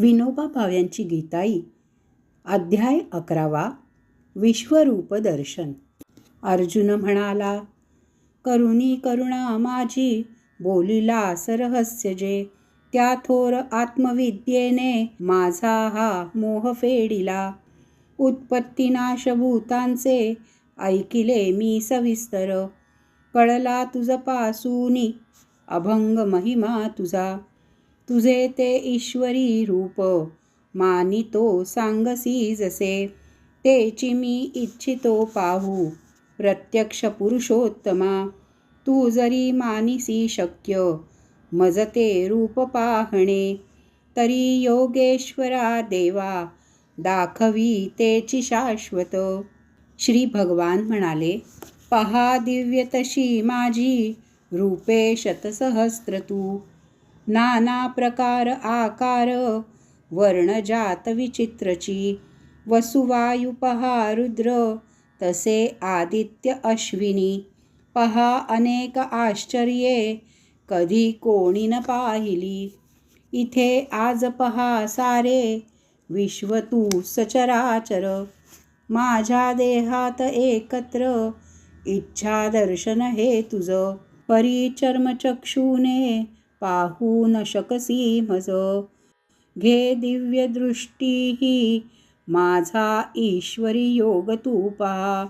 विनोबा भाव्यांची गीताई अध्याय अकरावा. विश्वरूप दर्शन. अर्जुन म्हणाला करुणी करुणा माझी बोलिला सरहस्य जे. त्या थोर आत्मविद्येने माझा हा मोह फेडिला. उत्पत्तीनाश भूतांचे ऐकिले मी सविस्तर. कळला तुझ पासूनी अभंग महिमा तुझा. तुझे ते ईश्वरी रूप मानितो सांगसी जसे. तेची मी इच्छितो पाहू प्रत्यक्ष पुरुषोत्तमा. तू जरी मानिसी शक्य मजते रूप पाहणे तरी योगेश्वरा देवा दाखवी तेची शाश्वत. श्री भगवान म्हणाले पहा दिव्य तशी माझी रूपे शतसहस्त्र तू. नाना प्रकार आकार वर्ण जात विचित्रची वसुवायू पहा रुद्र तसे आदित्य अश्विनी. पहा अनेक आश्चर्ये कधी कोणी न पाहिली. इथे आज पहा सारे विश्व तू सचराचर. माझ्या देहात एकत्र इच्छा दर्शन हे तुझ. परिचर्मचक्षुने पाहू न शकसी मज घे दिव्य दृष्टीही माझा ईश्वरी योग तू पहा.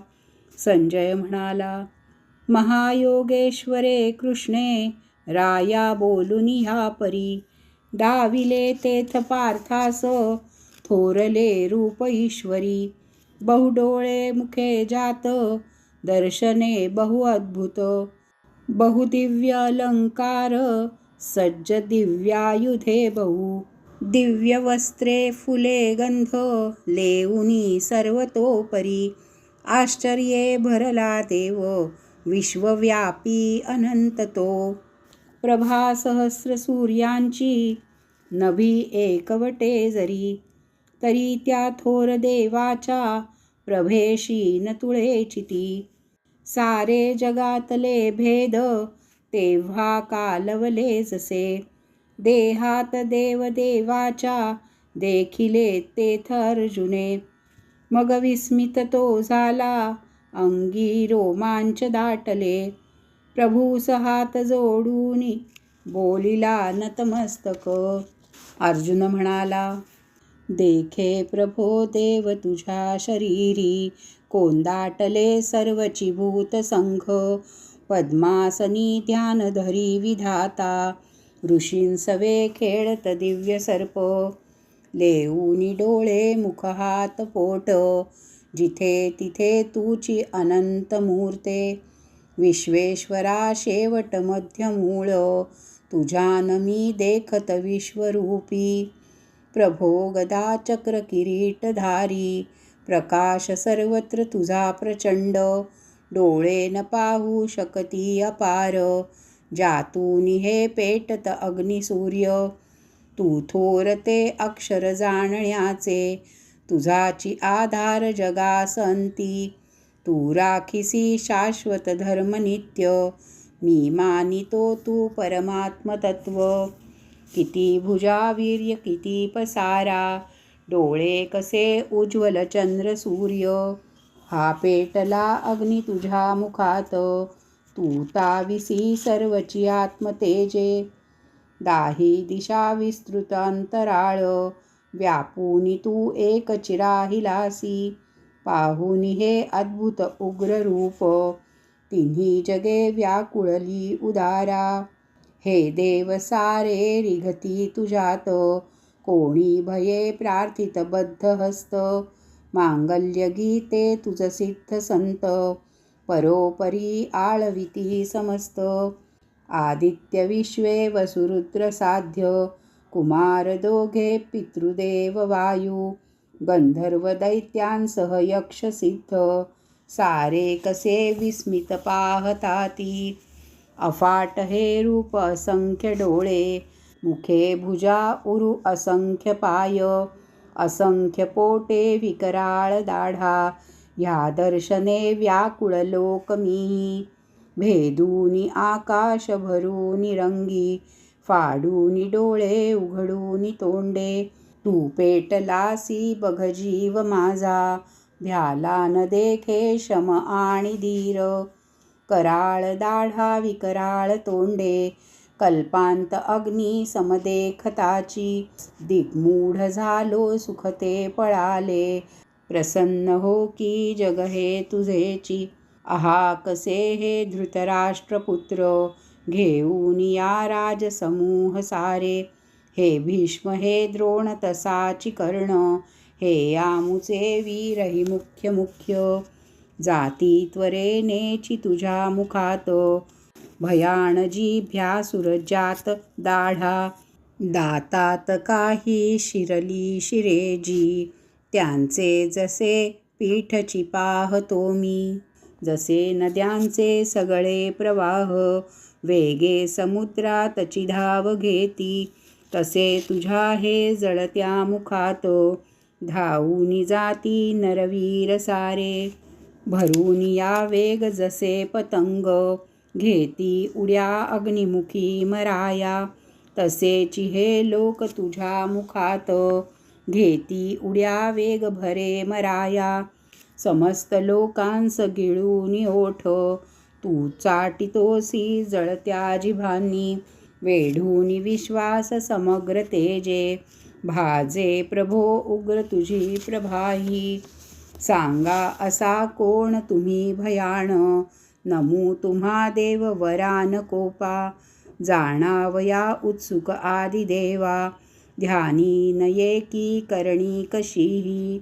संजय म्हणाला महायोगेश्वरे कृष्णे राया बोलून ह्या परी. डाविले तेथ पार्थास थोरले रूप ईश्वरी. बहुडोळे मुखे जात दर्शने बहु अद्भुत. बहुदिव्य अलंकार सज्ज दिव्यायुधे बहु. दिव्यवस्त्रे फुले गंध लेऊनी सर्वतोपरी. आश्चर्ये भरला देव विश्वव्यापी अनंततो. प्रभा सहस्र सूर्यांची नभी एकवटे जरी. तरी त्या थोर देवाच्या प्रभेशी न तुळेचिती सारे जगातले भेद तेव्हा कालवले जसे देहात देव देवाच्या देखिले तेथ अर्जुने मग विस्मित तो झाला अंगी रोमांच दाटले. प्रभू सहात जोडून बोलिला नतमस्तक. अर्जुन म्हणाला देखे प्रभो देव तुझ्या शरीरी कोंदाटले सर्वची भूत संघ. पद्मासनी ध्यान धरी विधाता ऋषींसवे खेळत दिव्य सर्प लेऊनी डोळे मुख हात पोट जिथे तिथे तुची अनंत मूर्ते विश्वेश्वरा शेवट मध्य मूळ तुझ्यान मी देखत विश्वरूपी प्रभो गदा चक्र किरीटधारी प्रकाश सर्वत्र तुझा प्रचंड डोळे न पाहू शकती अपार. जातून हे पेटत अग्निसूर्य तू थोर ते अक्षर जाणण्याचे. तुझाची आधार जगासंती. तू राखिसी शाश्वत धर्म नित्य मी मानितो तू परमात्मतत्व. किती भुजा वीर्य किती पसारा. डोळे कसे उज्ज्वल चंद्र सूर्य. हा पेटला अग्नी तुझ्या मुखात. तू ताविसी सर्वची आत्मतेजे. दाही दिशा विस्तृत अंतराळ. व्यापूनी तू एक चिराहिलासी. पाहुनी हे अद्भुत उग्र रूप. तिन्ही जगे व्याकुळली उदारा. हे देव सारे रिघती तुझ्यात. कोणी भये प्रार्थित बद्ध हस्त मांगल्य गीते तुझ सिद्ध संत परोपरी आळविती समस्त. आदित्य विश्वे वसुरुद्र साध्य कुमार दोघे पितृदेव वायू गंधर्व दैत्यांसह यक्ष सिद्ध सारे कसे विस्मित पाहताती. अफाट हे रूप असंख्य डोळे मुखे भुजा उरु असंख्य पाय असंख्य पोटे विकराळ दाढा ह्या दर्शने व्याकुळ लोक मी भेदूनी आकाश भरूनी रंगी फाडूनी डोळे उघडूनी तोंडे. तू पेटलासी बघ जीव माझा भ्याला न देखे शम आणि धीर. कराळ दाढा विकराळ तोंडे कल्पांत अग्नी समदेखताची. दिग्मूढ झालो सुखते पळाले. प्रसन्न हो की जग हे तुझेची. आहा कसे हे धृतराष्ट्रपुत्र? घेऊन या राजसमूह सारे. हे भीष्म हे द्रोण तसाची कर्ण. हे आमुचे वीर हि मुख्य मुख्य जाती त्वरेनेची तुझ्या मुखात. भयान जिभ्यासुरजात दाढा. दातात काही शिरली शिरेजी त्यांचे जसे पीठची पाहतो मी. जसे नद्यांचे सगळे प्रवाह वेगे समुद्रातची धाव घेती. तसे तुझ्या हे जळत्या मुखात धावून जाती नरवीर सारे. भरून या वेग जसे पतंग घेती उड्या अग्निमुखी मराया. तसेची हे लोक तुझ्या मुखात घेती उड्या वेग भरे मराया. समस्त लोकांस गिळून ओठ तू चाटितोसी जळत्या जिभांनी. वेढून विश्वास समग्र तेजे भाजे प्रभो उग्र तुझी प्रभाही. सांगा असा कोण तुम्ही भयाण? नमू तुम्हा देव वरान कोपा जाणावया उत्सुक आदिदेवा ध्यानी नये की करणी कशीही.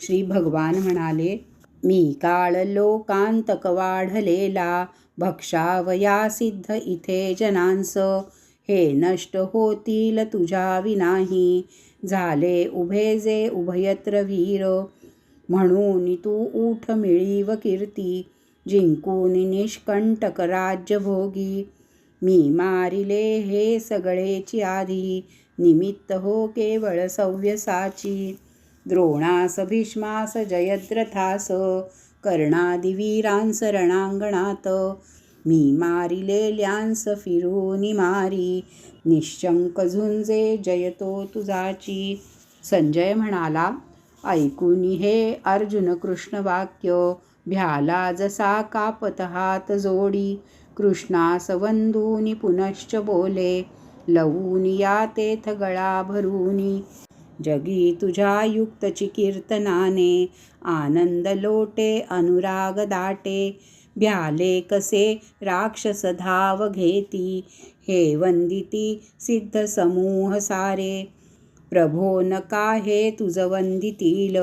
श्री भगवान म्हणाले मी काळ लोकांतक वाढलेला भक्षावया सिद्ध इथे जनांस. हे नष्ट होतील तुझ्या विनाही. झाले उभे जे उभयत्र वीर म्हणून तू ऊठ मिळीव कीर्ती. जिंकून निष्कंटक राज्यभोगी. मी मारिले हे सगळेची आधी निमित्त हो केवळ सव्यसाची. द्रोणास भीष्मास जयद्रथास कर्णादिवीरांस रणांगणात. मी मारिलेल्यांस फिरून मारी निशंक झुंजे जयतो तुझाची. संजय म्हणाला ऐकून हे अर्जुन कृष्ण वाक्य भ्याला जसा कापत हात जोडी कृष्णा वंदूनी पुनश्च बोले लवून या तेथ गळा भरूनी. जगी तुझ्या युक्तची कीर्तनाने आनंद लोटे अनुराग दाटे. भ्याले कसे राक्षस धाव घेती हे वंदिती सिद्ध समूह सारे. प्रभो नका हे तुझ वंदितील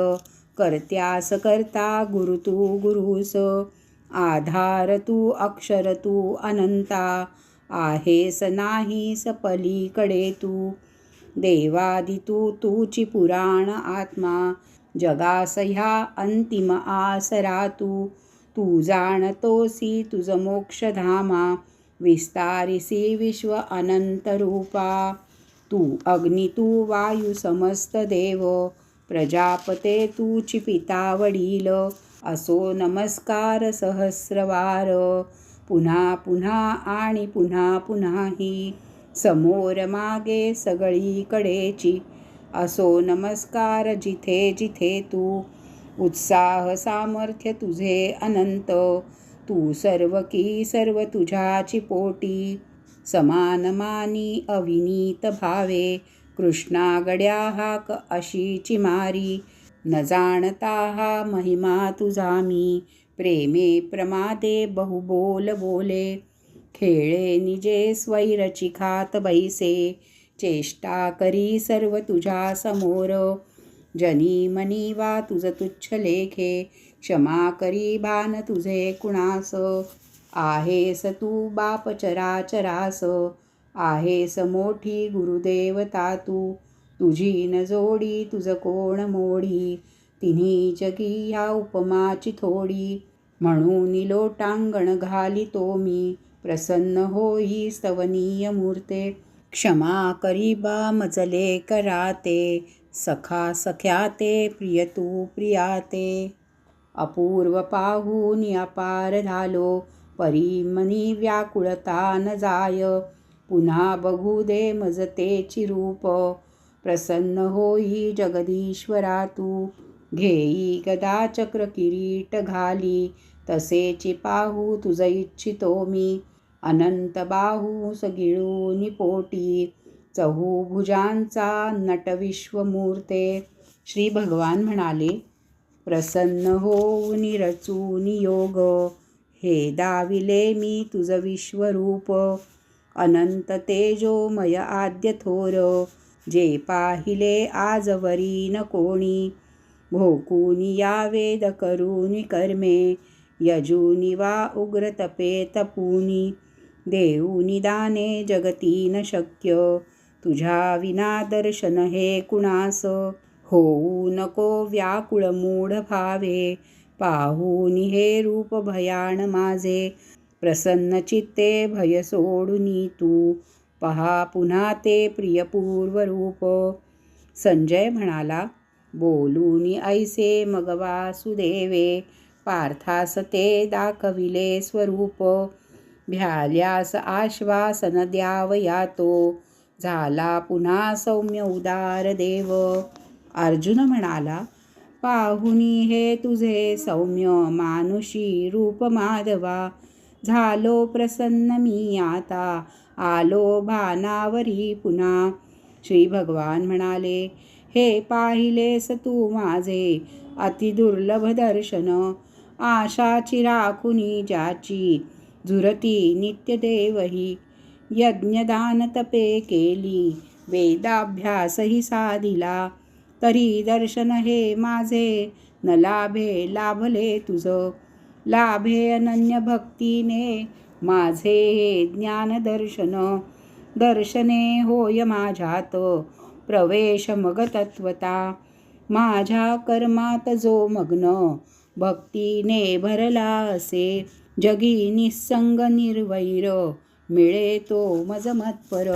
करत्यास करता गुरु तू गुरुस आधार तू अक्षर तू अनंता आहेस नाहीस पलीकडे तू देवादि तू तूची पुराण आत्मा जगास ह्या अंतिम आसरा तू तू जाणतोसी तुझ मोक्षधामा विस्तारिसी विश्व अनंत रूपा तू अग्नि तू वायू समस्त देव प्रजापते तूची पिता वडील असो नमस्कार सहस्रवार. पुन्हा पुन्हा आणि पुन्हा पुन्हाही समोर मागे सगळीकडेची. असो नमस्कार जिथे जिथे तू उत्साह सामर्थ्य तुझे अनंत. तू सर्व की सर्व तुझ्याची पोटी. समानमानी अविनीत भावे. कृष्णा गड्या हाक अशीची मारी न जाणता हा महिमा तुझा मी प्रेमे प्रमादे बहुबोल बोले खेळे निजे स्वैरची खात बैसे चेष्टा करी सर्व तुझ्या समोर जनी मनी वा तुझ तुच्छ लेखे क्षमा करी भान तुझे कुणास आहेस तू बाप चराचरास आहेस मोठी गुरुदेवता तू तुझी न जोडी तुझ कोण मोडी? तिन्ही जगी या उपमाची थोडी. म्हणून लोटांगण घाली तो मी. प्रसन्न होई स्तवनीय मूर्ते. क्षमा करीबा मजले कराते. सखा सख्याते प्रिय तू प्रियाते. अपूर्व पाहून अपार झालो. परी मनी व्याकुळता न जाय. पुन्हा बघू दे मजतेची रूप. प्रसन्न होई जगदीश्वरा तू घेई गदा चक्र किरीट घाली. तसेची पाहू तुझ इच्छितो मी. अनंत बाहू सगिळूनी पोटी चहू भुजांचा नट विश्वमूर्ते. श्री भगवान म्हणाले प्रसन्न होऊन रचून योग हे दाविले मी तुझ विश्वरूप. अनंत तेजोमय आद्य थोर जे पाहिले आजवरी न कोणी। भोकूनी या वेद करूनी कर्मे यजूनी वा उग्र तपे तपूनी। देऊनी दाने जगती न शक्य तुझ्या विना दर्शन हे कुणास? होऊ नको व्याकुळ मूढ भावे पाहूनी हे रूप भयान माझे। प्रसन्न चित्ते भय सोडूनी तू. पहा पुन्हा ते प्रियपूर्व रूप संजय म्हणाला बोलूनी ऐसे मग वासुदेवे पार्थास ते दाखविले स्वरूप. भ्याल्यास आश्वासन द्यावया तो झाला पुन्हा सौम्य उदार देव. अर्जुन म्हणाला पाहुनी हे तुझे सौम्य मानुषी रूप माधवा. झालो प्रसन्न मी आता. आलो भानावरी पुन्हा. श्री भगवान म्हणाले हे पाहिलेस तू माझे अतिदुर्लभ दर्शन. आशाची राखुनी ज्याची झुरती नित्यदेवही. यज्ञदान तपे केली वेदाभ्यासही साधिला. तरी दर्शन हे माझे न लाभे लाभले तुझं. लाभे अनन्य भक्तीने माझे हे ज्ञान दर्शन दर्शने होय माझ्यात. प्रवेश मग तत्वता माझ्या कर्मात जो मग्न भक्तीने भरला असे जगी निसंग निर्वैर मिळे तो मजमत्पर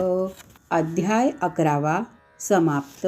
अध्याय अकरावा समाप्त.